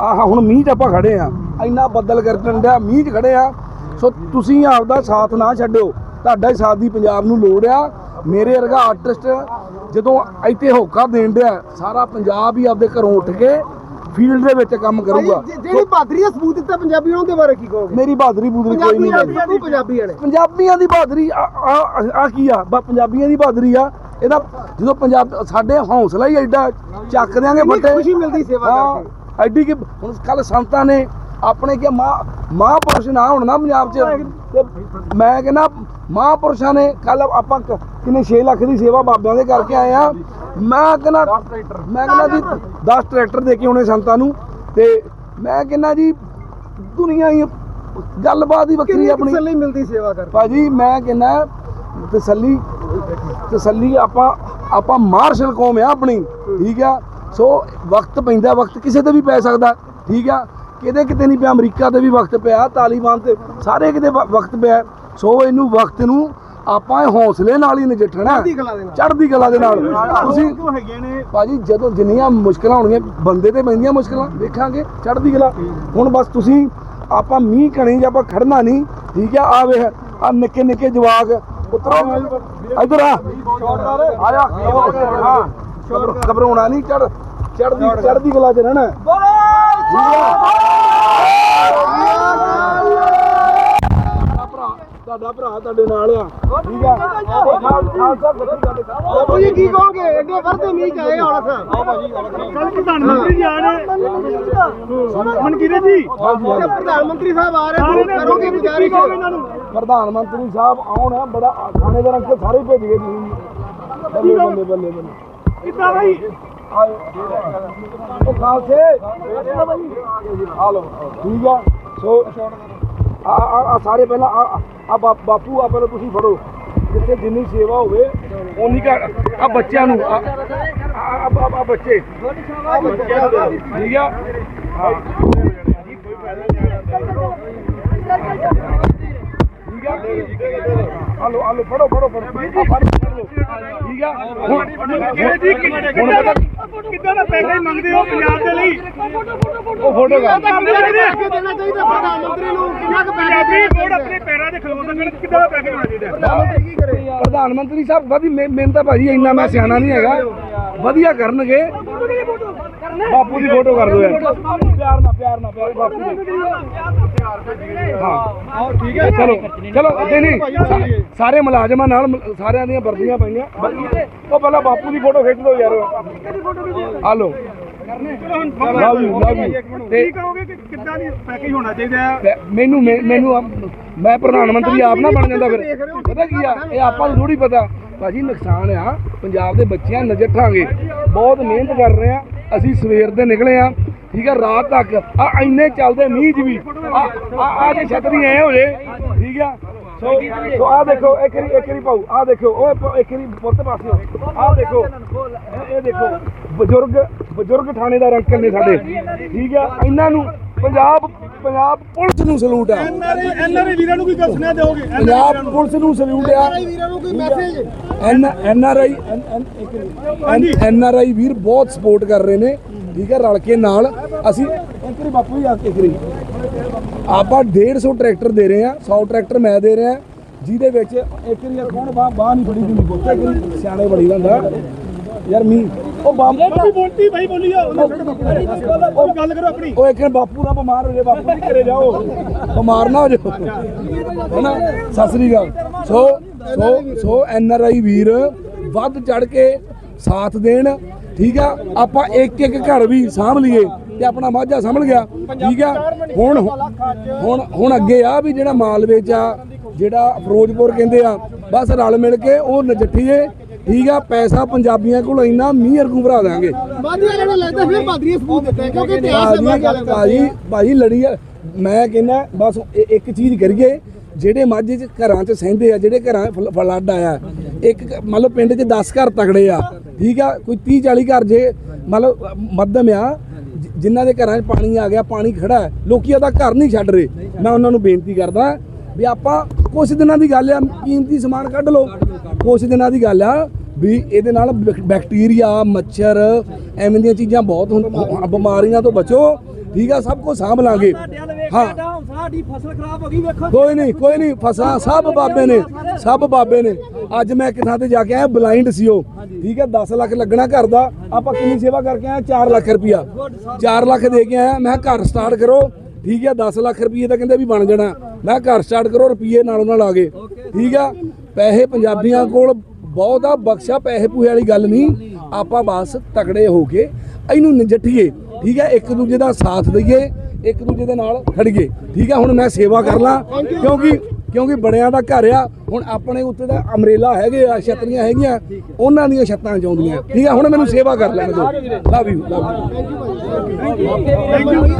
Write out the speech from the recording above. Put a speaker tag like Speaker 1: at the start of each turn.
Speaker 1: ਆਹ ਹੁਣ ਮੀਂਹ 'ਚ ਆਪਾਂ ਖੜੇ ਆ। ਇੰਨਾ ਬੱਦਲ ਗਰਜਣ ਡਿਆ ਮੀਂਹ 'ਚ ਖੜੇ ਆ। ਸੋ ਤੁਸੀਂ ਆਪਦਾ ਸਾਥ ਨਾ ਛੱਡਿਓ। ਤੁਹਾਡਾ ਹੀ ਸਾਥ ਦੀ ਪੰਜਾਬ ਨੂੰ ਲੋੜ ਆ। ਮੇਰੇ ਵਰਗਾ ਆਰਟਿਸਟ ਜਦੋਂ ਇੱਥੇ ਹੋਕਾ ਦੇਣ ਡਿਆ ਸਾਰਾ ਪੰਜਾਬ ਹੀ ਆਪਦੇ ਘਰੋਂ ਉੱਠ ਕੇ ਫੀਲਡ ਦੇ ਵਿੱਚ ਕੰਮ ਕਰੂਗਾ।
Speaker 2: ਜਿਹੜੀ ਬਹਾਦਰੀ ਦਾ ਸਬੂਤ ਦਿੱਤਾ ਪੰਜਾਬੀਆਂ ਨੂੰ ਉਹਦੇ ਬਾਰੇ ਕੀ ਕਹੋਗੇ?
Speaker 1: ਮੇਰੀ ਬਹਾਦਰੀ ਬੂਦਰੀ ਕੋਈ ਨਹੀਂ ਹੈ।
Speaker 2: ਦੀ ਪੰਜਾਬੀਆਂ ਨੇ
Speaker 1: ਪੰਜਾਬੀਆਂ ਦੀ ਬਹਾਦਰੀ ਆ ਕੀ ਆ? ਪੰਜਾਬੀਆਂ ਦੀ ਬਹਾਦਰੀ ਆ। ਇਹਦਾ ਜਦੋਂ ਪੰਜਾਬ ਸਾਡੇ ਹੌਸਲਾ ਹੀ ਐਡਾ ਚੱਕ ਦਿਆਂਗੇ ਵੱਡੇ
Speaker 2: ਖੁਸ਼ੀ ਮਿਲਦੀ ਸੇਵਾ ਕਰਕੇ।
Speaker 1: ਐਡੀ ਕਿ ਹੁਣ ਕੱਲ ਸੰਤਾਂ ਨੇ ਆਪਣੇ ਕਿ ਮਾਂ ਮਹਾਂਪੁਰਸ਼ ਨਾ ਹੋਣ ਨਾ ਪੰਜਾਬ 'ਚ। ਮੈਂ ਕਹਿੰਦਾ ਮਹਾਂਪੁਰਸ਼ਾਂ ਨੇ ਕੱਲ ਆਪਾਂ ਕਿੰਨੇ 6 ਲੱਖ ਦੀ ਸੇਵਾ ਬਾਬਿਆਂ ਦੇ ਕਰਕੇ ਆਏ ਆ। ਮੈਂ ਕਹਿੰਦਾ ਮੈਂ ਕਹਿੰਦਾ ਜੀ 10 ਟਰੈਕਟਰ ਦੇ ਕੇ ਆਉਣੇ ਸੰਤਾਂ ਨੂੰ। ਤੇ ਮੈਂ ਕਹਿੰਦਾ ਜੀ ਦੁਨੀਆ ਹੀ ਗੱਲਬਾਤ ਹੀ ਵੱਖਰੀ ਆਪਣੀ।
Speaker 2: ਤਸੱਲੀ ਮਿਲਦੀ ਸੇਵਾ ਕਰਕੇ?
Speaker 1: ਭਾਜੀ ਮੈਂ ਕਹਿੰਦਾ ਤਸੱਲੀ ਤਸੱਲੀ ਆਪਾਂ ਆਪਾਂ ਮਾਰਸ਼ਲ ਕੌਮ ਆ ਆਪਣੀ ਠੀਕ ਆ? ਸੋ ਵਕਤ ਪੈਂਦਾ ਵਕਤ ਕਿਸੇ ਤੇ ਵੀ ਪੈ ਸਕਦਾ ਠੀਕ ਆ? ਕਿਤੇ ਕਿਤੇ ਨਹੀਂ ਪਿਆ ਅਮਰੀਕਾ ਤੇ ਵੀ ਵਕਤ ਪਿਆ ਤਾਲੀਬਾਨ ਤੇ ਸਾਰੇ ਕਿਤੇ ਵਕਤ ਪਿਆ। ਸੋ ਇਹਨੂੰ ਵਕਤ ਨੂੰ ਆਪਾਂ ਇਹ ਹੌਸਲੇ ਨਾਲ ਹੀ ਨਜਿੱਠਣਾ
Speaker 2: ਚੜ੍ਹਦੀ ਕਲਾ ਦੇ ਨਾਲ।
Speaker 1: ਤੁਸੀਂ
Speaker 2: ਕਿਉਂ ਹੈਗੀਆਂ ਨੇ?
Speaker 1: ਭਾਜੀ ਜਦੋਂ ਜਿੰਨੀਆਂ ਮੁਸ਼ਕਲਾਂ ਹੋਣਗੀਆਂ ਬੰਦੇ ਤੇ ਪੈਂਦੀਆਂ ਮੁਸ਼ਕਲਾਂ ਵੇਖਾਂਗੇ ਚੜ੍ਹਦੀ ਕਲਾ। ਹੁਣ ਬਸ ਤੁਸੀਂ ਆਪਾਂ ਮੀਂਹ ਕਣੀ ਜਾਂ ਆਪਾਂ ਖੜਨਾ ਨਹੀਂ ਠੀਕ ਆ? ਆ ਵੇਖ ਆ ਨਿੱਕੇ ਨਿੱਕੇ ਜਵਾਕ ਪੁੱਤਰੋ ਇਧਰ ਆ। ਆ ਜਾ ਹਾਂ ਘਬਰਾਉਣਾ ਨਹੀਂ ਚੜ ਚੜ੍ਹਦੀ ਚੜ੍ਹਦੀ ਕਲਾ ਚ ਰਹਿਣਾ। ਭਰਾ ਤੁਹਾਡਾ ਭਰਾ ਤੁਹਾਡੇ ਨਾਲ ਆ। ਠੀਕ ਆ? ਖਾਲਸਾ ਗੱਡੀ ਤੁਹਾਡੇ
Speaker 2: ਬਾਪੂ ਜੀ ਕੀ ਕਹੋਗੇ? ਐਡੇ ਵਰਦੇ ਮੀਂਹ ਚ ਆਏ ਹੁਣ ਸਰ।
Speaker 3: ਕੱਲ ਪ੍ਰਧਾਨ ਮੰਤਰੀ ਜੀ ਆ ਰਹੇ ਮਨਕੀਰਤ ਜੀ।
Speaker 2: ਤੇ ਪ੍ਰਧਾਨ ਮੰਤਰੀ ਸਾਹਿਬ ਆ ਰਹੇ ਤੁਸੀਂ ਕਰੋਗੇ ਗੁਜ਼ਾਰਿਸ਼?
Speaker 3: ਇਹਨਾਂ ਨੂੰ?
Speaker 1: ਪ੍ਰਧਾਨ ਮੰਤਰੀ ਸਾਹਿਬ ਆਉਣ ਆ ਬੜਾ ਥਾਣੇਦਾਰ ਸਾਰੇ ਭੇਜ ਗਏ ਤੁਸੀਂ ਬੱਲੇ ਬੱਲੇ ਬੱਲੇ ਬੱਲੇ। ਆਏ ਉਹ ਖਾਲਸੇ ਆ ਲਓ ਠੀਕ ਆ। ਸੋ ਆ ਆ ਆ ਸਾਰੇ ਪਹਿਲਾਂ ਆ ਬਾਪੂ ਆ ਪਹਿਲਾਂ ਤੁਸੀਂ ਫੜੋ। ਜਿੱਥੇ ਜਿੰਨੀ ਸੇਵਾ ਹੋਵੇ ਉਨੀ ਕਾ ਆ ਬੱਚਿਆਂ ਨੂੰ ਆ ਆ- ਬੱਚੇ। ਠੀਕ ਆ? ਹਾਂ। ਠੀਕ ਆ? ਆ ਲਓ ਆ ਲਓ ਫੜੋ ਫੜੋ ਫੜੋ। ਠੀਕ ਆ? ਹੁਣ
Speaker 3: ਮਨਕੀਰਤ ਜੀ ਕਿੱਦਾਂ ਦਾ ਕਿੱਦਾਂ ਦਾ ਪੈਕੇਜ ਮੰਗਦੇ ਹੋ ਪੰਜਾਬ ਦੇ ਲਈ?
Speaker 1: ਉਹ ਫੋਟੋ ਕਰ।
Speaker 2: ਅੱਗੇ ਦੇਣਾ ਚਾਹੀਦਾ ਪ੍ਰਧਾਨ ਮੰਤਰੀ ਨੂੰ। ਕਿੰਨਾ ਕੁ ਪੈਸਾ
Speaker 3: ਪੰਜਾਬੀ ਵੋਟ ਆਪਣੇ ਪੈਰਾਂ ਤੇ ਖਲੋ ਸਕਣ ਕਿੱਦਾਂ ਦਾ ਪੈਕੇਜ ਹੋਣਾ ਚਾਹੀਦਾ?
Speaker 2: ਪ੍ਰਧਾਨ ਮੰਤਰੀ ਕੀ ਕਰੇ?
Speaker 1: ਪ੍ਰਧਾਨ ਮੰਤਰੀ ਸਾਹਿਬ ਵਧੀ ਮੇ- ਮੈਨੂੰ ਤਾਂ ਭਾਜੀ ਇੰਨਾ ਮੈਂ ਸਿਆਣਾ ਨਹੀਂ ਹੈਗਾ। ਵਧੀਆ ਕਰਨਗੇ। ਬਾਪੂ ਦੀ ਫੋਟੋ ਕਰ ਦਿਓ ਯਾਰ। ਪਿਆਰ ਨਾਲ ਪਿਆਰ ਨਾਲ ਪਿਆਰ ਬਾਪੂ ਦੀ। ਹਾਂ ਠੀਕ ਹੈ। ਚਲੋ ਚਲੋ ਨਹੀਂ ਨਹੀਂ ਸਾਰੇ ਮੁਲਾਜ਼ਮਾਂ ਨਾਲ ਮ- ਸਾਰਿਆਂ ਦੀਆਂ ਵਰਦੀਆਂ ਪਈਆਂ। ਉਹ ਪਹਿਲਾਂ ਬਾਪੂ ਦੀ ਫੋਟੋ ਖਿੱਚ ਲਓ ਯਾਰ। ਆ ਲਓ ਮੈਨੂੰ ਮੈਨੂੰ ਮੈਂ ਪ੍ਰਧਾਨ ਮੰਤਰੀ ਆਪ ਨਾ ਬਣ ਜਾਂਦਾ ਫਿਰ। ਪਤਾ ਕੀ ਆ? ਇਹ ਆਪਾਂ ਨੂੰ ਥੋੜੀ ਪਤਾ। ਭਾਜੀ ਨੁਕਸਾਨ ਆ। ਪੰਜਾਬ ਦੇ ਬੱਚਿਆਂ ਨਜਿੱਠਾਂਗੇ ਬਹੁਤ ਮਿਹਨਤ ਕਰ ਰਹੇ ਆ ਅਸੀਂ ਸਵੇਰ ਦੇ ਨਿਕਲੇ ਆ ਠੀਕ ਆ ਰਾਤ ਤੱਕ। ਆ, ਇੰਨੇ ਚੱਲਦੇ ਮੀਂਹ 'ਚ ਵੀ। ਆ ਆ ਜੇ ਛਤਰੀ ਐ ਹੋ ਜੇ। ਠੀਕ ਆ? ਸੋ ਸੋ, ਆ ਦੇਖੋ, ਇੱਕ ਵਾਰੀ ਇੱਕ ਵਾਰੀ ਪਾਉ ਆ ਦੇਖੋ, ਓਏ ਇੱਕ ਵਾਰੀ ਪੁੱਤ ਪਾਸਿਓ ਆ ਦੇਖੋ। ਇਹ- ਇਹ ਦੇਖੋ, ਬਜ਼ੁਰਗ ਬਜ਼ੁਰਗ ਥਾਣੇਦਾਰ ਅੰਕਲ ਨੇ ਸਾਡੇ। ਠੀਕ ਆ? ਇਹਨਾਂ ਨੂੰ ਪੰਜਾਬ ਪੰਜਾਬ ਪੁਲਿਸ ਨੂੰ ਸਲੂਟ ਆ
Speaker 3: ਐਨਆਰਆਈ ਐਨਆਰਆਈ ਵੀਰਾਂ ਨੂੰ ਕੀ ਸੁਣਿਆ ਦਿਓਗੇ।
Speaker 1: ਪੰਜਾਬ ਪੁਲਿਸ ਨੂੰ ਸਲੂਟ ਆ
Speaker 2: ਵੀਰਾਂ ਨੂੰ ਕੋਈ message
Speaker 1: N N R I N R I ਵੀਰ ਬਹੁਤ ਸਪੋਰਟ ਕਰ ਰਹੇ ਨੇ। ਠੀਕ ਹੈ ਰਲ ਕੇ ਨਾਲ ਅਸੀਂ ਇੱਕ ਵਾਰੀ ਬਾਪੂ ਜੀ ਆ ਕੇ ਇੱਕ ਵਾਰੀ। ਆਪਾਂ 150 ਟਰੈਕਟਰ ਦੇ ਰਹੇ ਆ 100 ਟਰੈਕਟਰ ਮੈਂ ਦੇ ਰਿਹਾ। ਜਿਹਦੇ ਵਿੱਚ ਇੱਕ ਯਾਰ ਕੌਣ ਬਾਹ ਬਾਹ ਨਹੀਂ ਫੜੀ ਦੀ ਬੋਤੇ ਸਿਆਣੇ ਬੜੀ ਜਾਂਦਾ ਯਾਰ ਮੀ ਉਹ ਬਾਪੂ
Speaker 3: ਬਾਪੂ ਬੋਲਤੀ ਭਾਈ ਬੋਲੀ ਆ। ਉਹ ਗੱਲ ਕਰੋ ਆਪਣੀ।
Speaker 1: ਉਹ ਇੱਕ ਬਾਪੂ ਦਾ ਬਿਮਾਰ ਹੋ ਜਾਏ ਬਾਪੂ ਜੀ ਘਰੇ ਜਾਓ। ਬਿਮਾਰ ਨਾ ਹੋ ਜਾਓ। ਹੈਨਾ ਸਤਿ ਸ੍ਰੀ ਅਕਾਲ। ਸੋ ਸੋ ਸੋ ਐਨ ਆਰ ਆਈ ਵੀਰ ਵੱਧ ਚੜ ਕੇ ਸਾਥ ਦੇਣ। ਠੀਕ ਆ? ਆਪਾਂ ਇੱਕ ਇੱਕ ਘਰ ਵੀ ਸਾਂਭ ਲਈਏ ਤੇ ਆਪਣਾ ਮਾਝਾ ਸੰਭਲ ਗਿਆ। ਠੀਕ ਆ? ਹੁਣ ਹੁਣ ਹੁਣ ਅੱਗੇ ਆ ਵੀ ਜਿਹੜਾ ਮਾਲਵੇ ਚ ਆ ਜਿਹੜਾ ਫਿਰੋਜ਼ਪੁਰ ਕਹਿੰਦੇ ਆ ਬਸ ਰਲ ਮਿਲ ਕੇ ਉਹ ਨਜਿੱਠੀਏ। ਠੀਕ ਆ ਪੈਸਾ ਪੰਜਾਬੀਆਂ ਕੋਲ ਇੰਨਾ ਮੀਂਹ ਅਰਗੂ ਭਰਾ ਦਾਂਗੇ
Speaker 2: ਬਾਦੀ ਵਾਲਿਆਂ ਨੂੰ ਲੱਗਦਾ ਫਿਰ ਦਾ ਸਬੂਤ ਦਿੱਤਾ ਕਿਉਂਕਿ ਇਤਿਹਾਸ ਵਾਲਿਆਂ ਦਾ।
Speaker 1: ਭਾਜੀ ਭਾਜੀ ਲੜੀ ਆ। ਮੈਂ ਕਹਿੰਦਾ ਬਸ ਇੱਕ ਚੀਜ਼ ਕਰੀਏ ਜਿਹੜੇ ਮਾਝੇ ਚ ਘਰਾਂ ਚ ਸਹਿੰਦੇ ਆ ਜਿਹੜੇ ਘਰਾਂ ਫਲੱਡ ਆਇਆ ਇੱਕ ਲਓ ਪਿੰਡ 'ਚ 10 ਘਰ ਤਗੜੇ ਆ ਠੀਕ ਆ ਕੋਈ 30 40 ਘਰ ਜੇ ਅ, ਮੱਧਮ ਆ ਜਿਨ੍ਹਾਂ ਦੇ ਘਰਾਂ 'ਚ ਪਾਣੀ ਆ ਗਿਆ ਪਾਣੀ ਖੜਾ ਹੈ ਲੋਕੀ ਉਹਦਾ ਘਰ ਨਹੀਂ ਛੱਡ ਰਹੇ। ਮੈਂ ਉਹਨਾਂ ਨੂੰ ਬੇਨਤੀ ਕਰਦਾ ਵੀ ਆਪਾਂ ਕੁਝ ਦਿਨਾਂ ਦੀ ਗੱਲ ਆ ਕੀਮਤੀ ਸਮਾਨ ਕੱਢ ਲਓ। ਕੁਝ ਦਿਨਾਂ ਦੀ ਗੱਲ ਆ ਵੀ ਇਹਦੇ ਨਾਲ ਬੈਕ- ਬੈਕਟੀਰੀਆ ਮੱਛਰ ਐਵੇਂ ਦੀਆਂ ਚੀਜ਼ਾਂ ਬਹੁਤ ਹੁੰਦ- ਬਿਮਾਰੀਆਂ ਤੋਂ ਬਚੋ। ਠੀਕ ਆ ਸਭ ਕੁਝ ਸਾਂਭ ਲਾਂਗੇ। ਹਾਂ।
Speaker 2: ਸਾਡੀ ਫਸਲ ਖਰਾਬ ਹੋ ਗਈ ਵੇਖੋ।
Speaker 1: ਕੋਈ ਨਹੀਂ ਕੋਈ ਨਹੀਂ ਫਸਾਂ ਸਭ ਬਾਬੇ ਨੇ ਸਭ ਬਾਬੇ ਨੇ। ਅੱਜ ਮੈਂ ਕਿਥਾਂ ਤੇ ਜਾ ਕੇ ਆਇਆ ਬਲਾਈਂਡ ਸੀ ਉਹ। ਠੀਕ ਹੈ 10 ਲੱਖ ਲੱਗਣਾ ਘਰ ਦਾ। ਆਪਾਂ ਕਿੰਨੀ ਸੇਵਾ ਕਰਕੇ ਆਇਆ 4 ਲੱਖ ਰੁਪਿਆ 4 ਲੱਖ ਦੇ ਕੇ ਆਇਆ ਮੈਂ ਘਰ ਸਟਾਰਟ ਕਰੋ। ਠੀਕ ਹੈ 10 ਲੱਖ ਰੁਪਏ ਤਾਂ ਕਹਿੰਦੇ ਵੀ ਬਣ ਜਾਣਾ। ਮੈਂ ਘਰ ਸਟਾਰਟ ਕਰੋ ਰੁਪਏ ਨਾਲੋਂ ਨਾਲ ਆ ਗਏ। ਠੀਕ ਆ ਪੈਸੇ ਪੰਜਾਬੀਆਂ ਕੋਲ ਬਹੁਤਾ ਬਖਸ਼ਾ ਪੈਸੇ ਪੂਹੇ ਵਾਲੀ ਗੱਲ ਨਹੀਂ। ਆਪਾਂ ਬਸ ਤਕੜੇ ਹੋ ਕੇ ਇਹਨੂੰ ਨਜਿੱਠੀਏ, ਠੀਕ ਹੈ ਇੱਕ ਦੂਜੇ ਦਾ ਸਾਥ ਦਈਏ, ਇੱਕ ਦੂਜੇ ਦੇ ਨਾਲ ਖੜੀਏ, ਠੀਕ ਹੈ ਹੁਣ ਮੈਂ ਸੇਵਾ ਕਰ ਲਾਂ, ਕਿਉਂਕਿ ਕਿਉਂਕਿ ਬੜਿਆਂ ਦਾ ਘਰ ਆ, ਹੁਣ ਆਪਣੇ ਉੱਤੇ ਦਾ ਅਮਰੇਲਾ ਹੈਗੇ ਆ, ਛਤਰੀਆਂ ਹੈਗੀਆਂ, ਉਹਨਾਂ ਦੀਆਂ ਛੱਤਾਂ ਚਾਉਂਦੀਆਂ ਠੀਕ ਆ? ਹੁਣ ਮੈਨੂੰ ਸੇਵਾ ਕਰ ਲੈਣ ਦਿਓ। Love you love you
Speaker 3: thank you